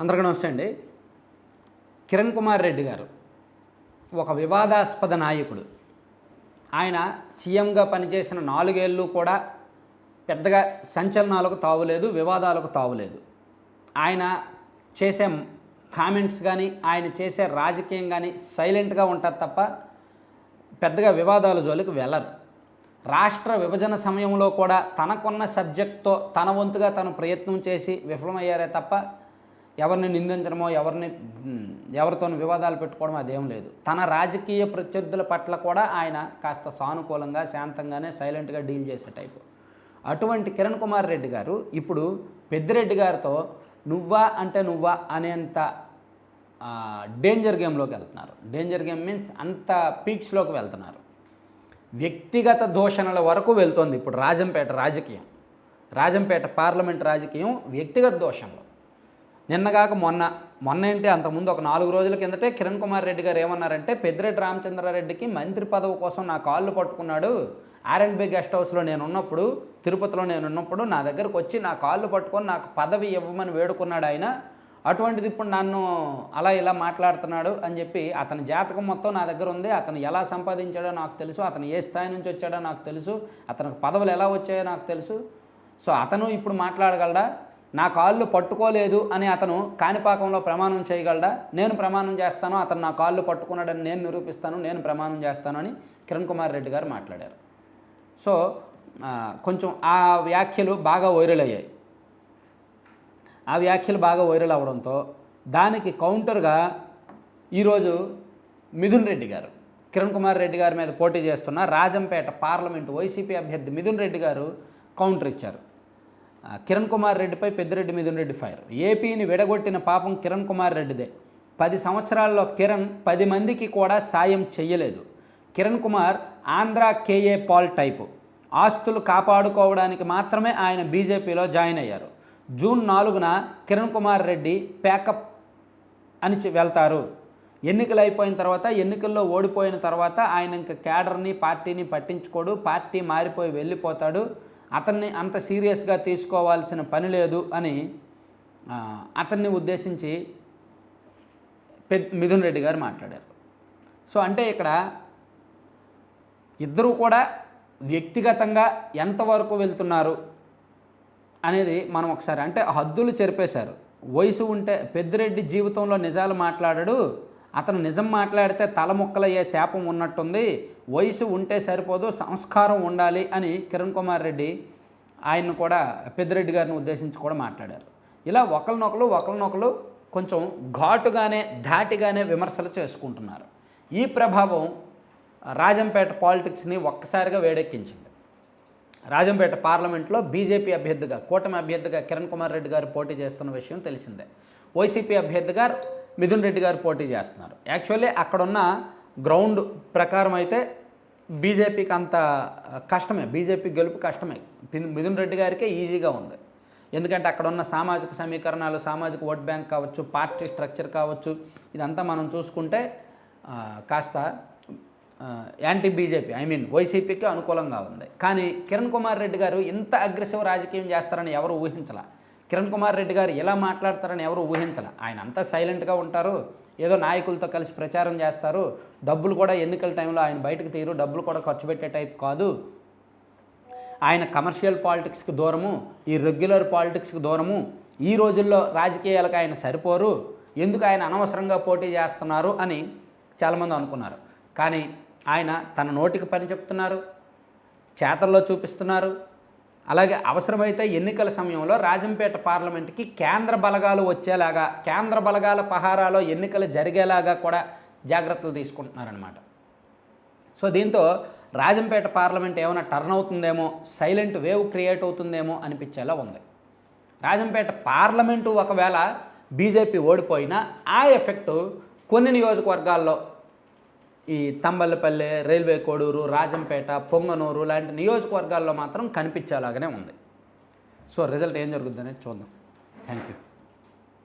అందరికీ నమస్తే అండి. కిరణ్ కుమార్ రెడ్డి గారు ఒక వివాదాస్పద నాయకుడు. ఆయన సీఎంగా పనిచేసిన నాలుగేళ్ళు కూడా పెద్దగా సంచలనాలకు తావులేదు వివాదాలకు తావులేదు ఆయన చేసే కామెంట్స్ కానీ ఆయన చేసే రాజకీయం కానీ సైలెంట్గా ఉంటారు తప్ప పెద్దగా వివాదాల జోలికి వెళ్ళరు. రాష్ట్ర విభజన సమయంలో కూడా తనకున్న సబ్జెక్ట్తో తన వంతుగా తను ప్రయత్నం చేసి విఫలమయ్యారే తప్ప ఎవరిని నిందించడమో ఎవరిని ఎవరితో వివాదాలు పెట్టుకోవడం అదేం లేదు. తన రాజకీయ ప్రత్యర్థుల పట్ల కూడా ఆయన కాస్త సానుకూలంగా శాంతంగానే సైలెంట్గా డీల్ చేసే టైపు. అటువంటి కిరణ్ కుమార్ రెడ్డి గారు ఇప్పుడు పెద్దిరెడ్డి గారితో నువ్వా అంటే నువ్వా అనేంత డేంజర్ గేమ్లోకి వెళ్తున్నారు. డేంజర్ గేమ్ మీన్స్ అంత పీక్స్లోకి వెళ్తున్నారు. వ్యక్తిగత దూషణల వరకు వెళ్తోంది ఇప్పుడు రాజంపేట రాజకీయం. రాజంపేట పార్లమెంట్ రాజకీయం వ్యక్తిగత దోషంలో. నిన్నగాక మొన్న. మొన్న ఏంటి? అంతకుముందు ఒక నాలుగు రోజుల కిందటే కిరణ్ కుమార్ రెడ్డి గారు ఏమన్నారంటే పెద్దిరెడ్డి రామచంద్రారెడ్డికి మంత్రి పదవి కోసం నా కాళ్ళు పట్టుకున్నాడు. ఆర్ఎండ్బి గెస్ట్ హౌస్లో నేను ఉన్నప్పుడు తిరుపతిలో నేను ఉన్నప్పుడు నా దగ్గరకు వచ్చి నా కాళ్ళు పట్టుకొని నాకు పదవి ఇవ్వమని వేడుకున్నాడు ఆయన. అటువంటిది ఇప్పుడు నన్ను అలా ఇలా మాట్లాడుతున్నాడు అని చెప్పి అతని జాతకం మొత్తం నా దగ్గర ఉంది. అతను ఎలా సంపాదించాడో నాకు తెలుసు. అతను ఏ స్థాయి నుంచి వచ్చాడో నాకు తెలుసు. అతనికి పదవులు ఎలా వచ్చాయో నాకు తెలుసు. సో అతను ఇప్పుడు మాట్లాడగలడా? నా కాళ్ళు పట్టుకోలేదు అని అతను కాణిపాకంలో ప్రమాణం చేయగలడా? నేను ప్రమాణం చేస్తాను అతను నా కాళ్ళు పట్టుకున్నాడని నేను నిరూపిస్తాను నేను ప్రమాణం చేస్తాను అని కిరణ్ కుమార్ రెడ్డి గారు మాట్లాడారు. సో కొంచెం ఆ వ్యాఖ్యలు బాగా వైరల్ అయ్యాయి. ఆ వ్యాఖ్యలు బాగా వైరల్ అవడంతో దానికి కౌంటర్గా ఈరోజు మిథున్ రెడ్డి గారు కిరణ్ కుమార్ రెడ్డి గారి మీద పోటీ చేస్తున్న రాజంపేట పార్లమెంటు వైసీపీ అభ్యర్థి మిథున్ రెడ్డి గారు కౌంటర్ ఇచ్చారు. కిరణ్ కుమార్ రెడ్డిపై పెద్దిరెడ్డి మీద ఉండే ఫైర్. ఏపీని విడగొట్టిన పాపం కిరణ్ కుమార్ రెడ్డిదే. పది సంవత్సరాల్లో కిరణ్ పది మందికి కూడా సాయం చెయ్యలేదు. Kiran Kumar Andhra K A Paul type. ఆస్తులు కాపాడుకోవడానికి మాత్రమే ఆయన బీజేపీలో జాయిన్ అయ్యారు. జూన్ నాలుగున కిరణ్ కుమార్ రెడ్డి ప్యాకప్ అని వెళ్తారు. ఎన్నికలు అయిపోయిన తర్వాత ఎన్నికల్లో ఓడిపోయిన తర్వాత ఆయన ఇంకా క్యాడర్ని పార్టీని పట్టించుకోడు. పార్టీ మారిపోయి వెళ్ళిపోతాడు. అతన్ని అంత సీరియస్గా తీసుకోవాల్సిన పని లేదు అని అతన్ని ఉద్దేశించి పెద్ మిథున్ రెడ్డి గారు మాట్లాడారు. సో అంటే ఇక్కడ ఇద్దరూ కూడా వ్యక్తిగతంగా ఎంతవరకు వెళ్తున్నారు అనేది మనం ఒకసారి అంటే హద్దులు చెరిపేశారు. వయసు ఉంటే పెద్దిరెడ్డి జీవితంలో నిజాలు మాట్లాడాడు అతను నిజం మాట్లాడితే తల ముక్కలయ్యే శాపం ఉన్నట్టుంది. వయసు ఉంటే సరిపోదు సంస్కారం ఉండాలి అని కిరణ్ కుమార్ రెడ్డి ఆయన్ని కూడా పెద్దిరెడ్డి గారిని ఉద్దేశించి కూడా మాట్లాడారు. ఇలా ఒకరినొకరు ఒకరినొకరు కొంచెం ఘాటుగానే ధాటిగానే విమర్శలు చేసుకుంటున్నారు. ఈ ప్రభావం రాజంపేట పాలిటిక్స్ని ఒక్కసారిగా వేడెక్కించింది. రాజంపేట పార్లమెంట్లో బీజేపీ అభ్యర్థిగా కూటమి అభ్యర్థిగా కిరణ్ కుమార్ రెడ్డి గారు పోటీ చేస్తున్న విషయం తెలిసిందే. వైసీపీ అభ్యర్థిగా మిథున్ రెడ్డి గారు పోటీ చేస్తున్నారు. యాక్చువల్లీ అక్కడున్న గ్రౌండ్ ప్రకారం అయితే బీజేపీకి అంత కష్టమే బీజేపీ గెలుపు కష్టమే. మిథున్ రెడ్డి గారికే ఈజీగా ఉంది. ఎందుకంటే అక్కడ ఉన్న సామాజిక సమీకరణాలు సామాజిక ఓట్ బ్యాంక్ కావచ్చు పార్టీ స్ట్రక్చర్ కావచ్చు ఇదంతా మనం చూసుకుంటే కాస్త యాంటీ బీజేపీ ఐ మీన్ వైసీపీకి అనుకూలంగా ఉంది. కానీ కిరణ్ కుమార్ రెడ్డి గారు ఇంత అగ్రెసివ్ రాజకీయం చేస్తారని ఎవరు ఊహించలే. కిరణ్ కుమార్ రెడ్డి గారు ఎలా మాట్లాడతారని ఎవరు ఊహించలా. ఆయన అంతా సైలెంట్గా ఉంటారు. ఏదో నాయకులతో కలిసి ప్రచారం చేస్తారు. డబ్బులు కూడా ఎన్నికల టైంలో ఆయన బయటకు తీరు డబ్బులు కూడా ఖర్చు పెట్టే టైప్ కాదు. ఆయన కమర్షియల్ పాలిటిక్స్కి దూరము. ఈ రెగ్యులర్ పాలిటిక్స్కి దూరము. ఈ రోజుల్లో రాజకీయాలకు ఆయన సరిపోరు. ఎందుకు ఆయన అనవసరంగా పోటీ చేస్తున్నారు అని చాలామంది అనుకున్నారు. కానీ ఆయన తన నోటికి పని చెప్తున్నారు. చేతల్లో చూపిస్తున్నారు. అలాగే అవసరమైతే ఎన్నికల సమయంలో రాజంపేట పార్లమెంట్కి కేంద్ర బలగాలు వచ్చేలాగా కేంద్ర బలగాల పహారాలో ఎన్నికలు జరిగేలాగా కూడా జాగ్రత్తలు తీసుకుంటున్నారనమాట సో దీంతో రాజంపేట పార్లమెంట్ ఏమైనా టర్న్ అవుతుందేమో సైలెంట్ వేవ్ క్రియేట్ అవుతుందేమో అనిపించేలా ఉంది. రాజంపేట పార్లమెంటు ఒకవేళ బీజేపీ ఓడిపోయినా ఆ ఎఫెక్టు కొన్ని నియోజకవర్గాల్లో ఈ తంబల్లపల్లె రైల్వే కోడూరు రాజంపేట పొంగనూరు లాంటి నియోజకవర్గాల్లో మాత్రం కనిపించేలాగానే ఉంది. సో రిజల్ట్ ఏం జరుగుతుంది అనేది చూద్దాం. Thank you